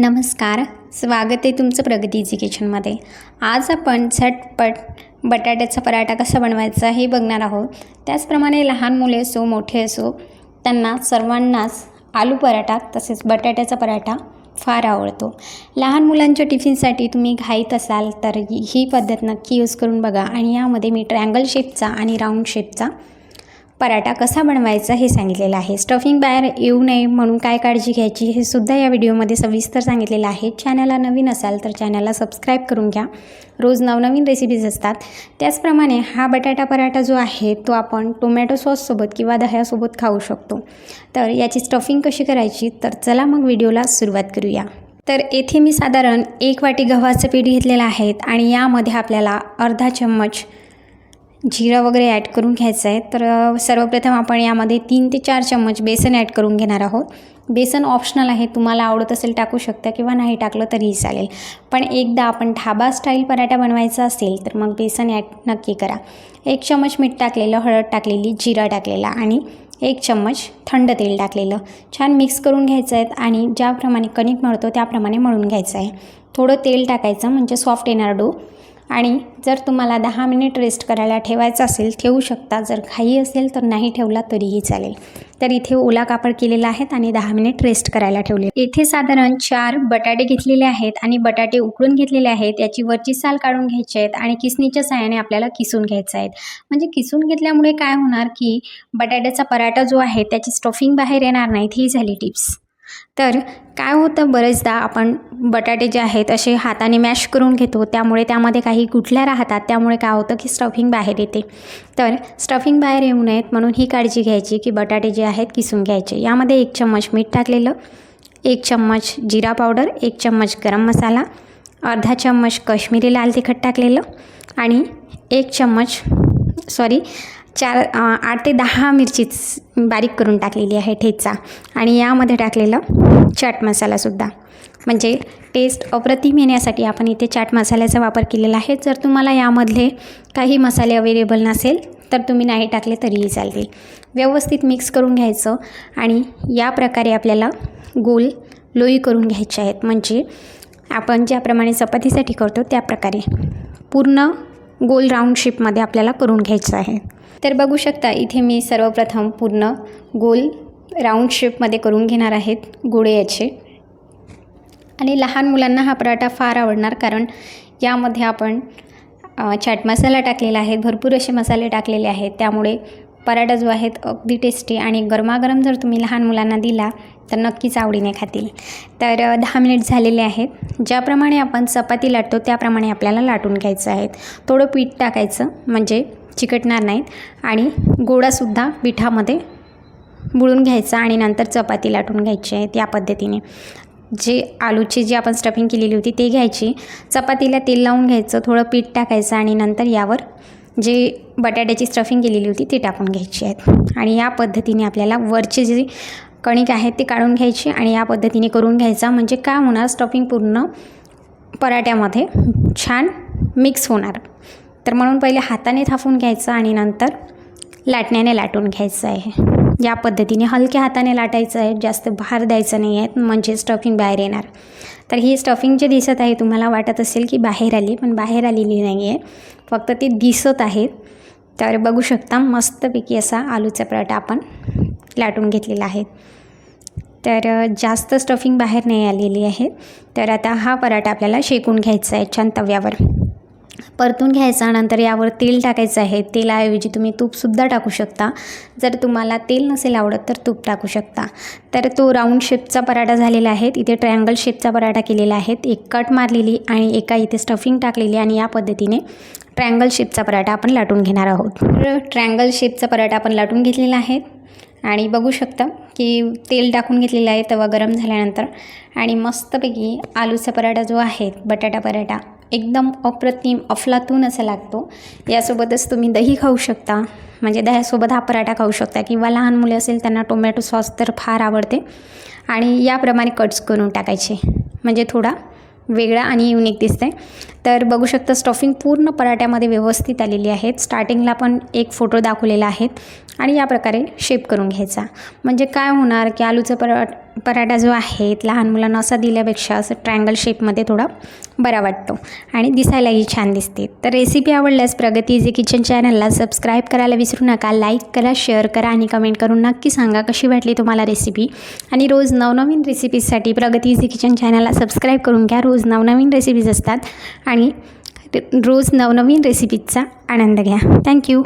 नमस्कार स्वागत आहे तुमचं प्रगतीची किचनमध्ये आज आपण झटपट बटाट्याचा पराठा कसा बनवायचा हे बघणार आहोत. त्याचप्रमाणे लहान मुले असो मोठे असो त्यांना सर्वांनाच आलू पराठा तसेच बटाट्याचा पराठा फार आवडतो. लहान मुलांच्या टिफिनसाठी तुम्ही घाईत असाल तर ही ही पद्धत नक्की यूज करून बघा आणि यामध्ये मी ट्रँगल शेपचा आणि राऊंड शेपचा पराठा कसा बनवायचा हे सांगितलेलं आहे. स्टफिंग बाहेर येऊ नये म्हणून काय काळजी घ्यायची हे सुद्धा या व्हिडिओमध्ये सविस्तर सांगितलेलं आहे. चॅनलला नवीन असाल तर चॅनलला सबस्क्राईब करून घ्या. रोज नवनवीन रेसिपीज असतात. त्याचप्रमाणे हा बटाटा पराठा जो आहे तो आपण टोमॅटो सॉससोबत किंवा दह्यासोबत खाऊ शकतो. तर याची स्टफिंग कशी करायची? तर चला मग व्हिडिओला सुरुवात करूया. तर येथे मी साधारण एक वाटी गव्हाचं पीठ घेतलेलं आहे आणि यामध्ये आपल्याला अर्धा चम्मच जिरं वगैरे ॲड करून घ्यायचं आहे. तर सर्वप्रथम आपण यामध्ये तीन ते चार चम्मच बेसन ॲड करून घेणार आहोत. बेसन ऑप्शनल आहे. तुम्हाला आवडत असेल टाकू शकता किंवा नाही टाकलं तरीही चालेल. पण एकदा आपण ढाबा स्टाईल पराठा बनवायचा असेल तर मग बेसन ॲड नक्की करा. एक चम्मच मीठ टाकलेलं हळद टाकलेली जिरा टाकलेला आणि एक चम्मच थंड तेल टाकलेलं. छान मिक्स करून घ्यायचं आहे आणि ज्याप्रमाणे कणिक मळतो त्याप्रमाणे मळून घ्यायचं आहे. थोडं तेल टाकायचं म्हणजे सॉफ्ट येणार डो. आणि जर तुम्हाला दहा मिनिट रेस्ट करायला ठेवायचं असेल ठेवू शकता. जर घाई असेल तर नाही ठेवला तरीही चालेल. तर इथे ओला कापड केलेला आहेत आणि दहा मिनिट रेस्ट करायला ठेवले. इथे साधारण चार बटाटे घेतलेले आहेत आणि बटाटे उकळून घेतलेले आहेत. याची वरची साल काढून घ्यायची आहेत आणि किसणीच्या साहाय्याने आपल्याला किसून घ्यायचं आहेत. म्हणजे किसून घेतल्यामुळे काय होणार की बटाट्याचा पराठा जो आहे त्याची स्टफिंग बाहेर येणार नाहीत ही झाली टिप्स तर काय होतं बरेचदा आपण बटाटे जे आहेत असे हाताने मॅश करून घेतो. त्यामुळे त्यामध्ये काही गुठल्या राहतात. त्यामुळे काय होतं की स्टफिंग बाहेर येते. तर स्टफिंग बाहेर येऊ नयेत म्हणून ही काळजी घ्यायची की बटाटे जे आहेत किसून घ्यायचे. यामध्ये एक चम्मच मीठ टाकलेलं एक चम्मच जिरा पावडर एक चम्मच गरम मसाला अर्धा चम्मच काश्मीरी लाल तिखट टाकलेलं आणि एक चम्मच सॉरी चार आठ ते दहा मिरचीच बारीक करून टाकलेली आहे ठेचा. आणि यामध्ये टाकलेलं चाट मसालासुद्धा म्हणजे टेस्ट अप्रतिम येण्यासाठी आपण इथे चाट मसाल्याचा वापर केलेला आहे. जर तुम्हाला यामधले काही मसाले अवेलेबल नसेल तर तुम्ही नाही टाकले तरीही चालतील. व्यवस्थित मिक्स करून घ्यायचं आणि या प्रकारे आपल्याला गोल लोई करून घ्यायचे आहेत. म्हणजे आपण ज्याप्रमाणे चपातीसाठी करतो त्या प्रकारे पूर्ण गोल राऊंड शेपमध्ये आपल्याला करून घ्यायचं आहे. तर बघू शकता इथे मी सर्वप्रथम पूर्ण गोल राऊंड शेपमध्ये करून घेणार आहेत गोळे याचे. आणि लहान मुलांना हा पराठा फार आवडणार कारण यामध्ये आपण चाट मसाला टाकलेला आहे भरपूर असे मसाले टाकलेले आहेत. त्यामुळे पराठा जो आहे अगदी टेस्टी आणि गरमागरम जर तुम्ही लहान मुलांना दिला तर नक्कीच आवडीने खातील. तर दहा मिनिट झालेले आहेत. ज्याप्रमाणे आपण चपाती लाटतो त्याप्रमाणे आपल्याला लाटून घ्यायचं आहे. थोडं पीठ टाकायचं म्हणजे चिकटणार नाहीत. आणि गोडासुद्धा पिठामध्ये बुळून घ्यायचा आणि नंतर चपाती लाटून घ्यायची आहे त्या पद्धतीने. जे आलूची जी आपण स्टफिंग केलेली होती ते घ्यायची. चपातीला तेल लावून घ्यायचं थोडं पीठ टाकायचं आणि नंतर यावर जे बटाट्याची स्टफिंग केलेली होती ती टाकून घ्यायची आहेत. आणि या पद्धतीने आपल्याला वरचे जे कणिक आहेत ते काढून घ्यायची आणि या पद्धतीने करून घ्यायचा. म्हणजे काय होणार स्टफिंग पूर्ण पराठ्यामध्ये छान मिक्स होणार. तर म्हणून पहिले हाताने थापून घ्यायचं आणि नंतर लाटण्याने लाटून घ्यायचं आहे. या पद्धतीने हलक्या हाताने लाटायचं आहे जास्त भार द्यायचं नाही आहे म्हणजे स्टफिंग बाहेर येणार. तर ही स्टफिंग जे दिसत आहे तुम्हाला वाटत असेल की बाहेर आली पण बाहेर आलेली नाही आहे. फक्त ती दिसत आहेत तर बघू शकता मस्तपैकी असा आलूचा पराठा आपण लाटून घेतलेला आहे. तर जास्त स्टफिंग बाहेर नाही आलेली आहे. तर आता हा पराठा आपल्याला शेकून घ्यायचा आहे छान तव्यावर. परतून घ्यायचा नंतर यावर तेल टाकायचं आहे. तेलाऐवजी तुम्ही तूपसुद्धा टाकू शकता. जर तुम्हाला तेल नसेल आवडत तर तूप टाकू शकता. तर तो राऊंड शेपचा पराठा झालेला आहे. इथे ट्रायंगल शेपचा पराठा केलेला आहे. एक कट मारलेली आणि एका इथे स्टफिंग टाकलेली आणि या पद्धतीने ट्रायंगल शेपचा पराठा आपण लाटून घेणार आहोत. तर ट्रायंगल शेपचा पराठा आपण लाटून घेतलेला आहे. आणि बघू शकता की तेल टाकून घेतलेलं आहे तवा गरम झाल्यानंतर. आणि मस्तपैकी आलूचा पराठा जो आहे बटाटा पराठा. एकदम अप्रतिम अफलातून असा लागतो. यासोबतच तुम्ही दही खाऊ शकता. म्हणजे दह्यासोबत हा पराठा खाऊ शकता किंवा लहान मुले असेल त्यांना टोमॅटो सॉस तर फार आवडते. आणि याप्रमाणे कट्स करून टाकायचे. म्हणजे थोडा वेगळा आणि युनिक दिसते तर बघू शकता स्टफिंग पूर्ण पराठ्यामध्ये व्यवस्थित आलेली आहेत. स्टार्टिंगला पण एक फोटो दाखवलेला आहे आणि या प्रकारे शेप करून घ्यायचा. म्हणजे काय होणार की आलूचा परा पराठा जो आहे लहान मुलांना असा दिल्यापेक्षा असं ट्रँगल शेपमध्ये थोडा बरा वाटतो आणि दिसायलाही छान दिसते. तर रेसिपी आवडल्यास प्रगती इझी किचन चॅनलला सबस्क्राईब करायला विसरू नका लाईक करा शेअर करा आणि कमेंट करून नक्की सांगा कशी वाटली तुम्हाला रेसिपी आणि रोज नवनवीन रेसिपीजसाठी प्रगती इझी किचन चॅनलला सबस्क्राईब करून घ्या. रोज नवनवीन रेसिपीज असतात आणि रोज नवनवीन रेसिपीजचा आनंद घ्या. थँक्यू